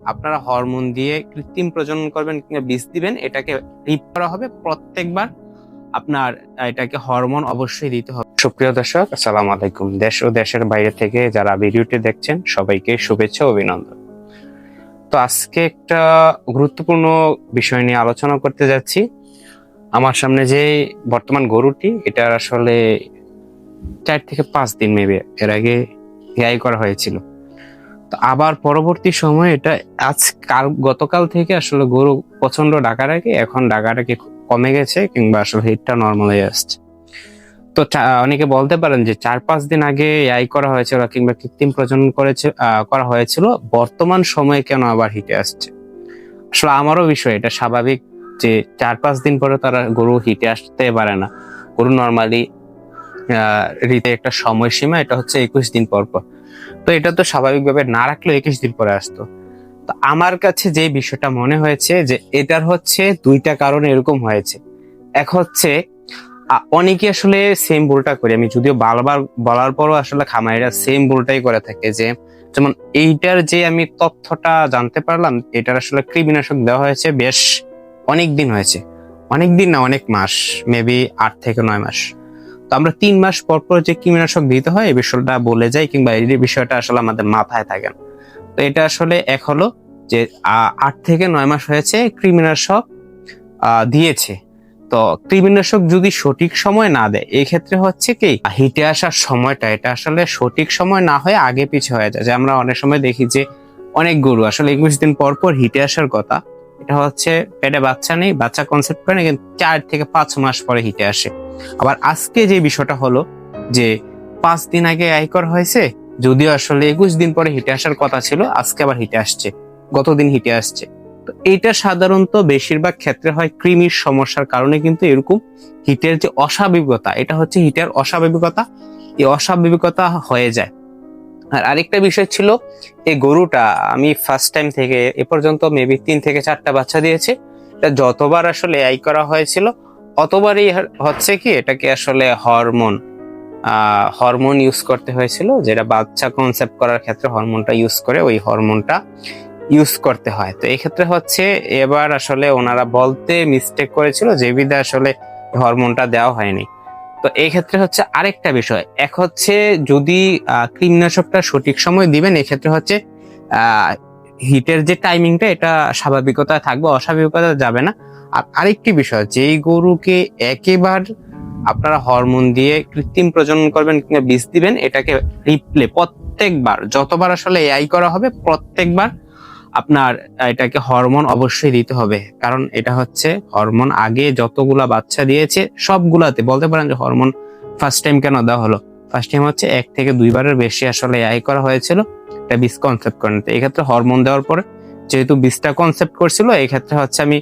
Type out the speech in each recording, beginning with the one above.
আপনারা হরমোন দিয়ে কৃত্রিম প্রজনন করবেন কিংবা বীজ দিবেন, এটাকে রিপ করা হবে। প্রত্যেকবার আপনার এটাকে হরমোন অবশ্যই দিতে হবে। সুপ্রিয় দর্শক, আসসালামু আলাইকুম। দেশ ও দেশের বাইরে থেকে যারা ভিডিওটি দেখছেন, সবাইকে শুভেচ্ছা অভিনন্দন। তো আজকে একটা গুরুত্বপূর্ণ বিষয় নিয়ে আলোচনা করতে যাচ্ছি। আমার সামনে যে বর্তমান গরুটি এটার আসলে চার থেকে পাঁচ দিন মেবে এর আগে গাই করা হয়েছিল। তো আবার পরবর্তী সময়ে এটা আজ কাল, গতকাল থেকে আসলে গরু প্রচণ্ড ডাকাডাকি, এখন ডাকাডাকি কমে গেছে কিংবা আসলে হিটটা নর্মাল হয়ে আসছে। তো অনেকে বলতে পারেন যে চার পাঁচ দিন আগে আই করা হয়েছিল কিংবা কৃত্রিম প্রজনন করেছে করা হয়েছিল, বর্তমান সময়ে কেন আবার হিটে আসছে? আসলে আমারও বিষয়, এটা স্বাভাবিক যে চার পাঁচ দিন পরে তারা গরু হিটে আসতে পারে না। গরু নর্মালি ঋতে একটা সময়সীমা, এটা হচ্ছে একুশ দিন পর পর। তো এটা তো স্বাভাবিকভাবে না রাখলেও একুশ দিন পরে আসতো। তো আমার কাছে যে বিষয়টা মনে হয়েছে যে এটার হচ্ছে দুইটা কারণ এরকম হয়েছে। এক হচ্ছে অনেকে আসলে সেম ভুলটা করে। আমি যদিও বারবার বলার পরও আসলে খামারিরা সেম ভুলটাই করে থাকে যে, যেমন এইটার যে আমি তথ্যটা জানতে পারলাম, এটার আসলে কৃমিনাশক দেওয়া হয়েছে বেশ অনেক দিন হয়েছে। অনেক দিন না, অনেক মাস মেবি আট থেকে নয় মাস। তো আমরা তিন মাস পর পর যে কৃমিনাশক দিতে হয়, এই বিষয়টা বলে যাই কিংবা এই বিষয়টা আসলে আমাদের মাথায় থাকে না। তো এটা আসলে এক হলো যে আট থেকে নয় মাস হয়েছে কৃমিনাশক দিয়েছে। তো কৃমিনাশক যদি সঠিক সময় না দেয় এই ক্ষেত্রে হচ্ছে কি, হিটে আসার সময়টা, এটা আসলে সঠিক সময় না হয়ে আগে পিছে হয়ে যায়। যে আমরা অনেক সময় দেখি যে, অনেক গরু, আসলে একুশ দিন পর পর হিটে আসার কথা, এটা হচ্ছে পেটে বাচ্চা নেই, বাচ্চা কনসেপ্ট করে না কিন্তু চার থেকে পাঁচ মাস পরে হিটে আসে। আবার আজকে যে বিষয়টা হলো যে পাঁচ দিন আগে আয় করা হয়েছে, যদিও আসলে একুশ দিন পরে হিটে আসার কথা ছিল, আজকে আবার হিটে আসছে, গতদিন হিটে আসছে। তো এইটা সাধারণত বেশিরভাগ ক্ষেত্রে হয় কৃমির সমস্যার কারণে কিন্তু এরকম হিটের যে অস্বাভাবিকতা, এটা হচ্ছে হিটের অস্বাভাবিকতা, এই অস্বাভাবিকতা হয়ে যায়। আর আরেকটা বিষয় ছিল, এই গরুটা আমি ফার্স্ট টাইম থেকে এ পর্যন্ত মেবি তিন থেকে চারটা বাচ্চা দিয়েছে যতবার আসলে আই করা হয়েছিল অতবারই হচ্ছে কি এটাকে আসলে হরমোন? হরমোন ইউজ করতে হয়েছিল, যেটা বাচ্চা কনসেপ্ট করার ক্ষেত্রে হরমোনটা ইউজ করে ওই হরমোনটা ইউজ করতে হয়। তো এই ক্ষেত্রে হচ্ছে, এবার আসলে ওনারা বলতে মিস্টেক করেছিল যে, বিধে আসলে হরমোনটা দেওয়া হয়নি। তো এই ক্ষেত্রে হচ্ছে আরেকটা বিষয়, এক হচ্ছে যদি কীটনাশকটা সঠিক সময় দিবেন, এক্ষেত্রে হচ্ছে হিটের যে টাইমিংটা এটা স্বাভাবিকতা থাকবে, অস্বাভাবিকতা যাবে না। আর আরেকটি বিষয়, যেই গরুকে একেবার আপনারা হরমোন দিয়ে কৃত্রিম প্রজনন করবেন কিংবা বীজ দিবেন, এটাকে রিপ্লে প্রত্যেকবার, যতবার আসলে এআই করা হবে, প্রত্যেকবার আপনার এটাকে হরমোন অবশ্যই দিতে হবে। কারণ এটা হচ্ছে হরমোন আগে যতগুলা বাচ্চা দিয়েছে, সবগুলাতে, বলতে পারেন যে হরমোন ফার্স্ট টাইম কেন দেওয়া হলো? ফার্স্ট টাইম হচ্ছে এক থেকে দুইবারের বেশি আসলে এআই করা হয়েছিল। এটা বীজ কনসেপ্ট করেন তো এই ক্ষেত্রে হরমোন দেওয়ার পরে যেহেতু বীজটা কনসেপ্ট করছিল এই ক্ষেত্রে হচ্ছে আমি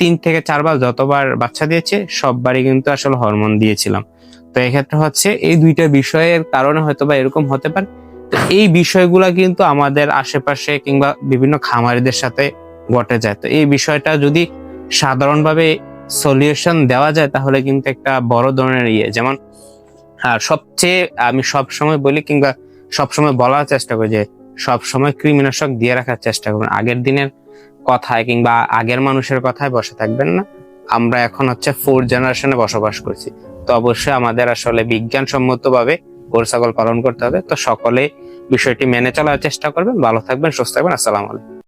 তিন থেকে চারবার যতবার বাচ্চা দিয়েছে, সববারই কিন্তু আসলে হরমোন দিয়েছিলাম। তো এই ক্ষেত্রে হচ্ছে এই দুইটা বিষয়ের কারণে হয়তো বা এরকম হতে পারে। তো এই বিষয়গুলা কিন্তু আমাদের আশেপাশে কিংবা বিভিন্ন খামারিদের সাথে ঘটে যায়। তো এই বিষয়টা যদি সাধারণভাবে সলিউশন দেওয়া যায়, তাহলে কিন্তু একটা বড় ধরনের ইয়ে। যেমন সবচেয়ে আমি সব সময় বলি কিংবা সব সময় বলার চেষ্টা করি যে সব সময় কৃমিনাশক দিয়ে রাখার চেষ্টা করবেন। আগের দিনের কথায় কিংবা আগের মানুষের কথায় বসে থাকবেন না। আমরা এখন হচ্ছে ফোর্থ জেনারেশনে বসবাস করছি। তো অবশ্যই আমাদের আসলে বিজ্ঞানসম্মতভাবে গরু, ছাগল পালন করতে হবে। তো সকলে বিষয়টি মেনে চলার চেষ্টা করবেন। ভালো থাকবেন, সুস্থ থাকবেন। আসসালামু আলাইকুম।